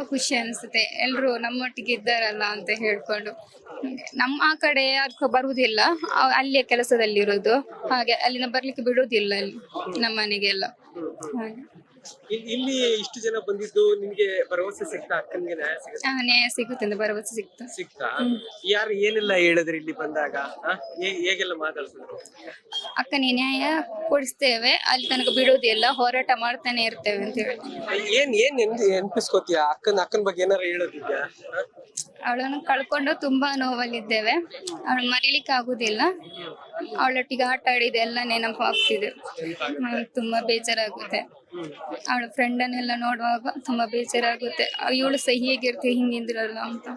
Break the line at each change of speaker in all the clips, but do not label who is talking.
ತುಂಬಾ ಖುಷಿ ಅನಿಸುತ್ತೆ. ಎಲ್ರು ನಮ್ಮೊಟ್ಟಿಗೆ ಇದ್ದಾರಲ್ಲ ಅಂತ ಹೇಳ್ಕೊಂಡು. ನಮ್ಮ ಆ ಕಡೆ ಯಾರು ಬರುವುದಿಲ್ಲ ಅಲ್ಲಿಯ ಕೆಲಸದಲ್ಲಿ ಇರೋದು ಹಾಗೆ ಅಲ್ಲಿನ ಬರ್ಲಿಕ್ಕೆ ಬಿಡೋದಿಲ್ಲ ಅಲ್ಲಿ ನಮ್ಮ ಮನೆಗೆಲ್ಲ. ಹಾಗೆ.
ಇಲ್- ಇಲ್ಲಿ ಇಷ್ಟು ಜನ ಬಂದಿದ್ದು ನಿಮ್ಗೆ ಭರವಸೆ ಸಿಗ್ತಾ? ಅಕ್ಕನಿಗೆ ನ್ಯಾಯ ಸಿಗ್ತಾ
ಆ, ನ್ಯಾಯ ಸಿಗುತ್ತೆ ಅಂತ ಭರವಸೆ ಸಿಗ್ತಾ.
ಸಿಗ್ತಾ? ಯಾರು ಏನೆಲ್ಲ ಹೇಳಿದ್ರಿ ಇಲ್ಲಿ ಬಂದಾಗ? ಆ? ಹೇ- ಹೇಗೆಲ್ಲ ಮಾತಾಡ್ಸಿದ್ರು?
ಅಕ್ಕನಿಗೆ ನ್ಯಾಯ ಕೊಡಿಸ್ತೇವೆ. ಅಲ್ಲಿ ತನಕ ಬಿಡೋದಿಲ್ಲ ಹೋರಾಟ ಮಾಡ್ತಾನೆ ಇರ್ತೇವೆ ಅಂತ ಹೇಳಿ.
ಏನ್ ಏನ್ ನೆನ್- ನೆನ್ಪಿಸ್ಕೊತೀಯ ಅಕ್ಕನ ಅಕ್ಕನ ಬಗ್ಗೆ ಏನಾರ ಹೇಳೋದಿದ್ಯಾ? ಆ?
ಅವಳನ್ನು ಕಳ್ಕೊಂಡು ತುಂಬಾ ನೋವಲ್ಲಿದ್ದೇವೆ. ಅವಳು ಮರಿಲಿಕ್ಕೆ ಆಗುದಿಲ್ಲ. ಅವಳೊಟ್ಟಿಗೆ ಆಟ ಆಡಿದೆಲ್ಲ ನೆನಪು ಆಗ್ತಿದೆ. ತುಂಬಾ ಬೇಜಾರಾಗುತ್ತೆ. ಅವಳ ಫ್ರೆಂಡನ್ನೆಲ್ಲ ನೋಡುವಾಗ ತುಂಬಾ ಬೇಜಾರಾಗುತ್ತೆ. ಇವಳು ಸಹ ಹೇಗಿರ್ತೀವಿ ಹಿಂಗಿದ್ರಲ್ಲ ಅಂತ.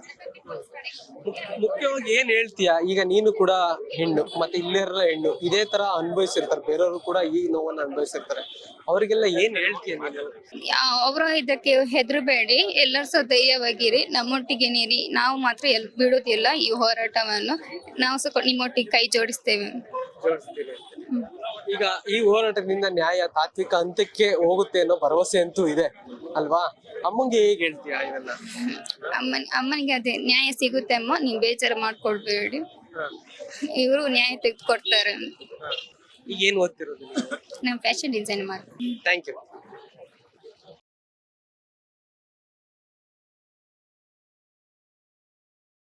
ಮುಖ್ಯವಾಗಿ ಏನ್ ಹೇಳ್ತೀಯ? ಈಗ ನೀನು ಕೂಡ ಹೆಣ್ಣು ಮತ್ತೆ ಇಲ್ಲಿರಲ್ಲ ಹೆಣ್ಣು ಇದೇ ತರ ಅನುಭವಿಸಿರ್ತಾರೆ. ಬೇರೆಯವರು ಕೂಡ ಈ ನೋವನ್ನ ಅನುಭವಿಸಿರ್ತಾರೆ. ಅವರಿಗೆಲ್ಲ ಏನ್ ಹೇಳ್ತೀಯ ನೀನು?
ಅವರು ಇದಕ್ಕೆ ಹೆದರಬೇಡಿ. ಎಲ್ಲರೂ ಸಹ ಧೈರ್ಯವಾಗಿರಿ. ನಮ್ಮೊಟ್ಟಿಗೆ ನೀರಿ. ನಾವು ಮಾತ್ರ ಎಲ್ ಬಿಡುವುದಿಲ್ಲ ಈ ಹೋರಾಟವನ್ನು. ನಾವು ಸಹ ನಿಮ್ಮೊಟ್ಟಿಗೆ ಕೈ ಜೋಡಿಸ್ತೇವೆ.
ಈಗ ಈ ಹೋರಾಟದಿಂದ ನ್ಯಾಯ ತಾತ್ವಿಕ ಅಂತ್ಯಕ್ಕೆ ಹೋಗುತ್ತೆ ಅನ್ನೋ ಭರವಸೆ ಅಂತೂ ಇದೆ. ಅಲ್ವಾ? ಅಮ್ಮಂಗೆ ಹೇಗೆ ಹೇಳ್ತೀಯಾ ಇದನ್ನ
ಅಮ್ಮನ್ ಅಮ್ಮನಿಗೆ ಅದೇ ನ್ಯಾಯ ಸಿಗುತ್ತೆ ಅಮ್ಮ ನೀವು ಬೇಜಾರು ಮಾಡ್ಕೊಳ್ಬೇಡಿ. ಇವರು ನ್ಯಾಯ ತೆಗೆದುಕೊಡ್ತಾರೆ.
ಈಗ ಏನ್ ಓದ್ತಿರೋದು
ನಾನು ಫ್ಯಾಷನ್ ಡಿಸೈನ್ ಮಾಡ್ತೀನಿ.
Thank you